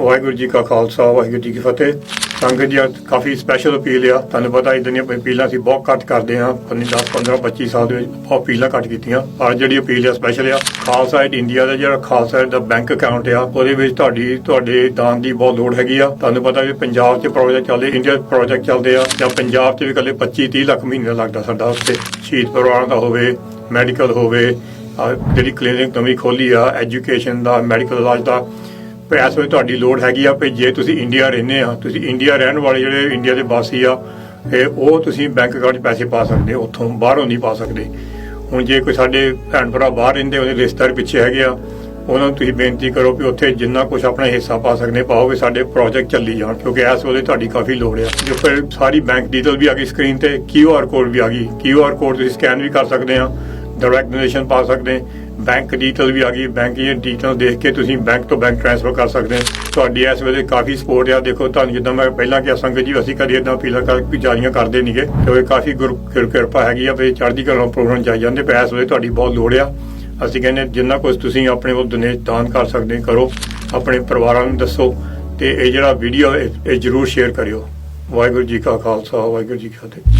ਵਾਹਿਗੁਰੂ ਜੀ ਕਾ ਖਾਲਸਾ, ਵਾਹਿਗੁਰੂ ਜੀ ਕੀ ਫਤਿਹ। ਸੰਗਤ ਜੀ ਕਾਫੀ ਸਪੈਸ਼ਲ ਅਪੀਲ ਆ। ਤੁਹਾਨੂੰ ਪਤਾ ਇਦਾਂ ਦੀਆਂ ਅਪੀਲਾਂ ਅਸੀਂ ਬਹੁਤ ਘੱਟ ਕਰਦੇ ਹਾਂ। 10 15 25 ਸਾਲ ਦੇ ਵਿੱਚ ਬਹੁਤ ਅਪੀਲਾਂ ਘੱਟ ਕੀਤੀਆਂ। ਪਰ ਜਿਹੜੀ ਅਪੀਲ ਆ ਸਪੈਸ਼ਲ ਆ, ਖਾਲਸਾ ਏਡ ਇੰਡੀਆ ਦਾ ਜਿਹੜਾ ਖਾਲਸਾ ਏਡ ਦਾ ਬੈਂਕ ਅਕਾਊਂਟ ਆ, ਉਹਦੇ ਵਿੱਚ ਤੁਹਾਡੀ, ਤੁਹਾਡੇ ਦਾਨ ਦੀ ਬਹੁਤ ਲੋੜ ਹੈਗੀ ਆ। ਤੁਹਾਨੂੰ ਪਤਾ ਵੀ ਪੰਜਾਬ 'ਚ ਪ੍ਰੋਜੈਕਟ ਚੱਲਦੇ ਇੰਡੀਆ ਪ੍ਰੋਜੈਕਟ ਚੱਲਦੇ ਆ। ਜਾਂ ਪੰਜਾਬ 'ਚ ਵੀ ਇਕੱਲੇ 25 30 ਲੱਖ ਮਹੀਨੇ ਦਾ ਲੱਗਦਾ ਸਾਡਾ ਉੱਤੇ ਸ਼ਹੀਦ ਪਰਿਵਾਰਾਂ ਦਾ ਹੋਵੇ ਮੈਡੀਕਲ ਹੋਵੇ ਜਿਹੜੀ ਕਲੀਨਿਕ ਨਵੀਂ ਖੋਲੀ ਆ ਐਜੂਕੇਸ਼ਨ ਦਾ ਮੈਡੀਕਲ ਇਲਾਜ ਦਾ। ਇਸ ਵੇਲੇ ਤੁਹਾਡੀ ਲੋੜ ਹੈਗੀ ਆ, ਵੀ ਜੇ ਤੁਸੀਂ ਇੰਡੀਆ ਰਹਿੰਦੇ ਆ, ਤੁਸੀਂ ਇੰਡੀਆ ਰਹਿਣ ਵਾਲੇ ਜਿਹੜੇ ਇੰਡੀਆ ਦੇ ਵਾਸੀ ਆ ਇਹ ਉਹ ਤੁਸੀਂ ਬੈਂਕ ਅਕਾਊਂਟ 'ਚ ਪੈਸੇ ਪਾ ਸਕਦੇ ਉੱਥੋਂ ਬਾਹਰੋਂ ਨਹੀਂ ਪਾ ਸਕਦੇ। ਹੁਣ ਜੇ ਕੋਈ ਸਾਡੇ ਭੈਣ ਭਰਾ ਬਾਹਰ ਰਹਿੰਦੇ, ਉਹਦੇ ਰਿਸ਼ਤੇਦਾਰ ਪਿੱਛੇ ਹੈਗੇ ਆ, ਉਹਨਾਂ ਨੂੰ ਤੁਸੀਂ ਬੇਨਤੀ ਕਰੋ ਕਿ ਉੱਥੇ ਜਿੰਨਾ ਕੁਝ ਆਪਣਾ ਹਿੱਸਾ ਪਾ ਸਕਦੇ ਪਾਓਗੇ ਸਾਡੇ ਪ੍ਰੋਜੈਕਟ ਚੱਲੀ ਜਾਣ, ਕਿਉਂਕਿ ਇਸ ਵੇਲੇ ਤੁਹਾਡੀ ਕਾਫੀ ਲੋੜ ਆ। ਜੋ ਫਿਰ ਸਾਰੀ ਬੈਂਕ ਡਿਟੇਲ ਵੀ ਆ ਗਈ ਸਕਰੀਨ ਤੇ ਕਿਊ ਆਰ ਕੋਡ ਵੀ ਆ ਗਈ। ਕਿਊ ਆਰ ਕੋਡ ਤੁਸੀਂ ਸਕੈਨ ਵੀ ਕਰ ਸਕਦੇ ਆ। ਡਾਇਰੈਕਟ ਡੋਨੇਸ਼ਨ ਪਾ ਸਕਦੇ ਬੈਂਕ ਡਿਟੇਲ ਵੀ ਆ ਗਈ। ਬੈਂਕ ਦੀਆਂ ਡਿਟੇਲ ਦੇਖ ਕੇ ਤੁਸੀਂ ਬੈਂਕ ਤੋਂ ਬੈਂਕ ਟ੍ਰਾਂਸਫਰ ਕਰ ਸਕਦੇ ਹੋ। ਤੁਹਾਡੀ ਇਸ ਵੇਲੇ ਕਾਫੀ ਸਪੋਰਟ ਆ। ਦੇਖੋ, ਤੁਹਾਨੂੰ ਜਿੱਦਾਂ ਮੈਂ ਪਹਿਲਾਂ ਕਿਹਾ, ਸੰਗਤ ਜੀ, ਅਸੀਂ ਕਦੇ ਇਦਾਂ ਅਪੀਲਾਂ ਕਰ ਵੀ ਜਾਰੀਆਂ ਕਰਦੇ ਨਹੀਂਗੇ ਕਿਉਂਕਿ ਕਾਫੀ ਗੁਰ ਕਿਰਪਾ ਹੈਗੀ ਆ ਵੀ ਚੜ੍ਹਦੀ ਕਲਾ ਪ੍ਰੋਗਰਾਮ ਜਾਈ ਜਾਂਦੇ। ਪਏ ਇਸ ਵੇਲੇ ਤੁਹਾਡੀ ਬਹੁਤ ਲੋੜ ਆ। ਅਸੀਂ ਕਹਿੰਦੇ ਜਿੰਨਾ ਕੁਝ ਤੁਸੀਂ ਆਪਣੇ ਕੋਲ ਡੋਨੇਟ ਦਾਨ ਕਰ ਸਕਦੇ ਕਰੋ। ਆਪਣੇ ਪਰਿਵਾਰਾਂ ਨੂੰ ਦੱਸੋ। ਤੇ ਇਹ ਜਿਹੜਾ ਵੀਡੀਓ ਇਹ ਇਹ ਜਰੂਰ ਸ਼ੇਅਰ ਕਰਿਓ। ਵਾਹਿਗੁਰੂ ਜੀ ਕਾ ਖਾਲਸਾ, ਵਾਹਿਗੁਰੂ ਜੀ ਕੀ ਫਤਿਹ।